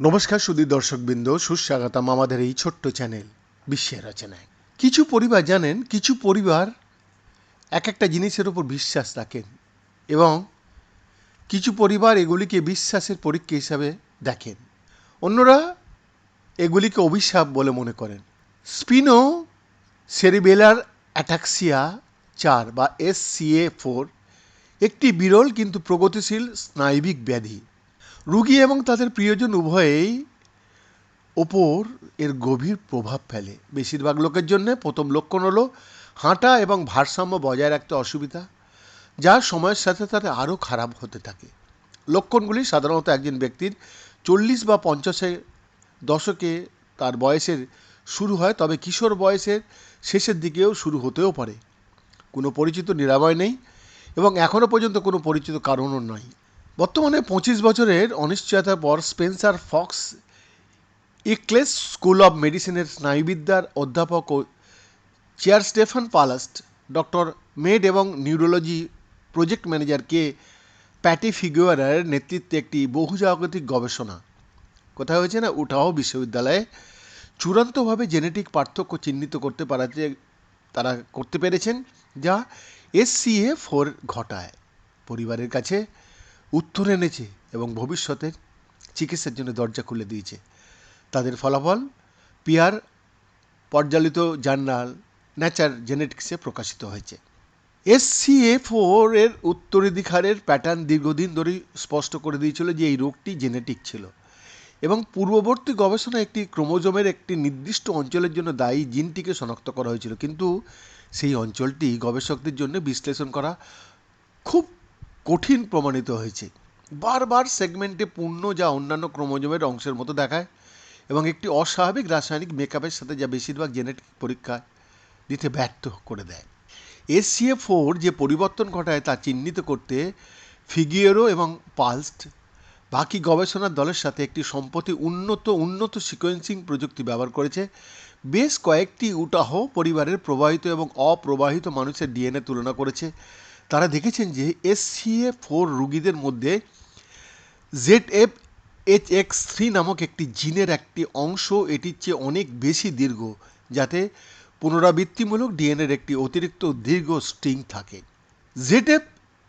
নমস্কার সুদী দর্শকবৃন্দ, সুস্বাগতম আমাদের এই ছোট্ট চ্যানেল, বিশ্বের রচনায়। কিছু পরিবার জানেন, কিছু পরিবার এক একটা জিনিসের উপর বিশ্বাস রাখেন এবং কিছু পরিবার এগুলিকে বিশ্বাসের পরীক্ষা হিসাবে দেখেন। অন্যরা এগুলিকে অভিশাপ বলে মনে করেন। স্পিনো সেরিবেলার অ্যাটাক্সিয়া চার বা এস সিএ ফোর একটি বিরল কিন্তু প্রগতিশীল স্নায়বিক ব্যাধি। রুগী এবং তাদের প্রিয়জন উভয়েই ওপর এর গভীর প্রভাব ফেলে। বেশিরভাগ লোকের জন্য প্রথম লক্ষণ হলো হাঁটা এবং ভারসাম্য বজায় রাখতে অসুবিধা, যা সময়ের সাথে সাথে আরও খারাপ হতে থাকে। লক্ষণগুলি সাধারণত একজন ব্যক্তির চল্লিশ বা পঞ্চাশের দশকে তার বয়সের শুরু হয়, তবে কিশোর বয়সের শেষের দিকেও শুরু হতেও পারে। কোনো পরিচিত নিরাময় নেই এবং এখনও পর্যন্ত কোনো পরিচিত কারণও নয় বর্তমানে পঁচিশ বছরের অনিশ্চয়তার পর Spencer Fox Eccles school of মেডিসিনের স্নায়ুবিদ্যার অধ্যাপক ও chair Stefan Pulst, doctor med এবং neurology project manager K Pattie ফিগুয়ারের নেতৃত্বে একটি বহুজাগতিক গবেষণা। কোথায় হয়েছে না? উঠাও বিশ্ববিদ্যালয়ে। চূড়ান্তভাবে জেনেটিক পার্থক্য চিহ্নিত করতে পারাতে তারা করতে পেরেছেন। যা এসসিএ ফোর ঘটায়। পরিবারের কাছে উত্তর এনেছে এবং ভবিষ্যতের চিকিৎসার জন্য দরজা খুলে দিয়েছে। তাদের ফলাফল পিয়ার পর্যালিত জার্নাল ন্যাচার জেনেটিক্সে প্রকাশিত হয়েছে। এসসিএ ফোর এর উত্তরাধিকারের প্যাটার্ন দীর্ঘদিন ধরেই স্পষ্ট করে দিয়েছিল যে এই রোগটি জেনেটিক ছিল এবং পূর্ববর্তী গবেষণায় একটি ক্রোমোজোমের একটি নির্দিষ্ট অঞ্চলের জন্য দায়ী জিনটিকে শনাক্ত করা হয়েছিল। কিন্তু সেই অঞ্চলটি গবেষকদের জন্য বিশ্লেষণ করা খুব কঠিন প্রমাণিত হয়েছে। বারবার সেগমেন্টে পূর্ণ যা অন্যান্য ক্রোমোজোমের অংশের মতো দেখায় এবং একটি অস্বাভাবিক রাসায়নিক মেকআপের সাথে যা বেশিরভাগ জেনেটিক পরীক্ষা দিতে ব্যর্থ করে দেয়। এসসিএ ফোর যে পরিবর্তন ঘটায় তা চিহ্নিত করতে ফিগিয়েরো এবং পালস্ট বাকি গবেষণার দলের সাথে একটি সম্প্রতি উন্নত উন্নত সিকোয়েন্সিং প্রযুক্তি ব্যবহার করেছে। বেশ কয়েকটি উটাহ পরিবারের প্রবাহিত এবং অপ্রবাহিত মানুষের ডিএনএ তুলনা করেছে। তারা দেখেছেন যে এসসিএ ফোর রুগীদের মধ্যে Z F H X three নামক একটি জিনের একটি অংশ এটির চেয়ে অনেক বেশি দীর্ঘ, যাতে পুনরাবৃত্তিমূলক ডিএনএর একটি অতিরিক্ত দীর্ঘ স্ট্রিং থাকে। Z F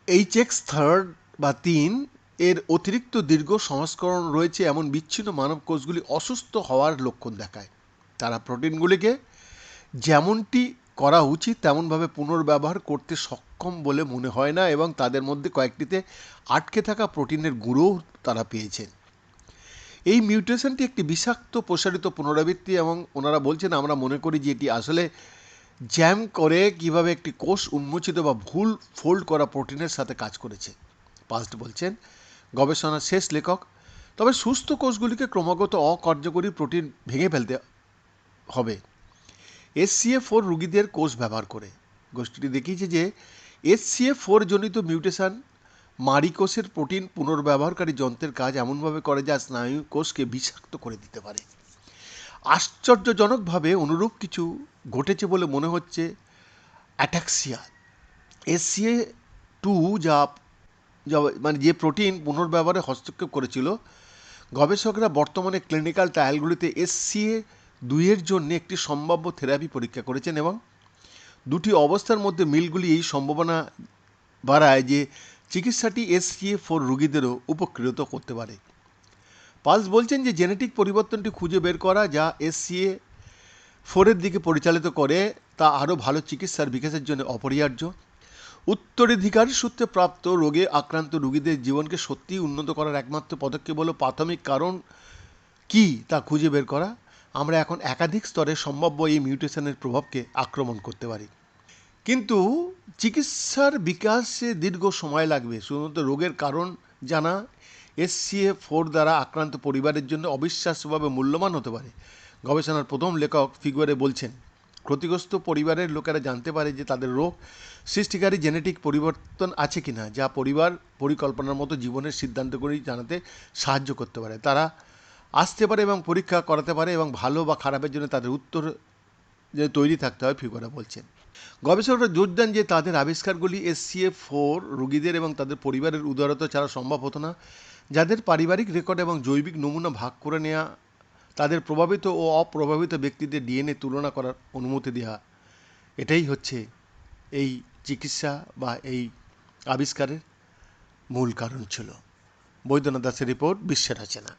H X third বা তিন এর অতিরিক্ত দীর্ঘ সংস্করণ রয়েছে এমন বিচ্ছিন্ন মানব কোষগুলি অসুস্থ হওয়ার লক্ষণ দেখায়। তারা প্রোটিনগুলিকে যেমনটি করা উচিত, তেমনভাবে পুনর্ব্যবহার করতে সক্ষম বলে মনে হয় না এবং তাদের মধ্যে কয়েকটিতে আটকে থাকা প্রোটিনের গুঁড়োও তারা পেয়েছেন। এই মিউটেশনটি একটি বিষাক্ত প্রসারিত পুনরাবৃত্তি এবং ওনারা বলছেন, আমরা মনে করি যে এটি আসলে জ্যাম করে কীভাবে একটি কোষ উন্মোচিত বা ভুল ফোল্ড করা প্রোটিনের সাথে কাজ করেছে। পাস্ট বলছেন গবেষণার শেষ লেখক। তবে সুস্থ কোষগুলিকে ক্রমাগত অকার্যকরী প্রোটিন ভেঙে ফেলতে হবে। এসসিএ ফোর রুগীদের কোষ ব্যবহার করে। গোষ্ঠীটি দেখিয়েছে যে এসসিএ ফোর জনিত মিউটেশন মারি কোষের প্রোটিন পুনর্ব্যবহারকারী যন্ত্রের কাজ এমনভাবে করে যা স্নায়ু কোষকে বিষাক্ত করে দিতে পারে। আশ্চর্যজনকভাবে অনুরূপ কিছু ঘটেছে বলে মনে হচ্ছে অ্যাটাক্সিয়া। এসসিএ টু যা মানে যে প্রোটিন পুনর্ব্যবহারে হস্তক্ষেপ করেছিল, গবেষকরা বর্তমানে ক্লিনিক্যাল ট্রায়ালগুলিতে এসসিএ দুইয়ের জন্য একটি সম্ভাব্য থেরাপি পরীক্ষা করেছেন এবং দুটি অবস্থার মধ্যে মিলগুলি এই সম্ভাবনা বাড়ায় যে চিকিৎসাটি এসসিএ ফোর রুগীদেরও উপকৃত করতে পারে। পালস বলছেন যে জেনেটিক পরিবর্তনটি খুঁজে বের করা যা এসসিএ ফোরের দিকে পরিচালিত করে তা আরও ভালো চিকিৎসার বিকাশের জন্য অপরিহার্য। উত্তরাধিকার সূত্রে প্রাপ্ত রোগে আক্রান্ত রোগীদের জীবনকে সত্যিই উন্নত করার একমাত্র পদক্ষেপ হলো প্রাথমিক কারণ কি তা খুঁজে বের করা। আমরা এখন একাধিক স্তরে সম্ভাব্য এই মিউটেশনের প্রভাবকে আক্রমণ করতে পারি। কিন্তু চিকিৎসার বিকাশে দীর্ঘ সময় লাগবে, শুধুমাত্র রোগের কারণ জানা। এসসিএ ফোর দ্বারা আক্রান্ত পরিবারের জন্য অবিশ্বাস্যভাবে মূল্যবান হতে পারে। গবেষণার প্রথম লেখক ফিগুয়ারে বলছেন ক্ষতিগ্রস্ত পরিবারের লোকেরা জানতে পারে যে তাদের রোগ সৃষ্টিকারী জেনেটিক পরিবর্তন আছে কিনা, যা পরিবার পরিকল্পনার মতো জীবনের সিদ্ধান্তগুলি জানাতে সাহায্য করতে পারে। তারা আসতে পারে এবং পরীক্ষা করাতে পারে এবং ভালো বা খারাপের জন্য তাদের উত্তর যে তৈরি থাকতে হয় ফিগুয়ারা বলছেন। গবেষকরা জোর দেন যে তাদের আবিষ্কারগুলি এসসিএফ ফোর রোগীদের এবং তাদের পরিবারের উদারতা ছাড়া সম্ভব হতো না। যাদের পারিবারিক রেকর্ড এবং জৈবিক নমুনা ভাগ করে নেওয়া তাদের প্রভাবিত ও অপ্রভাবিত ব্যক্তিদের ডিএনএ তুলনা করার অনুমতি দেওয়া এটাই হচ্ছে এই চিকিৎসা বা এই আবিষ্কারের মূল কারণ ছিল। বৈদ্যনাথ দাসের রিপোর্ট বিশ্বের রচনা।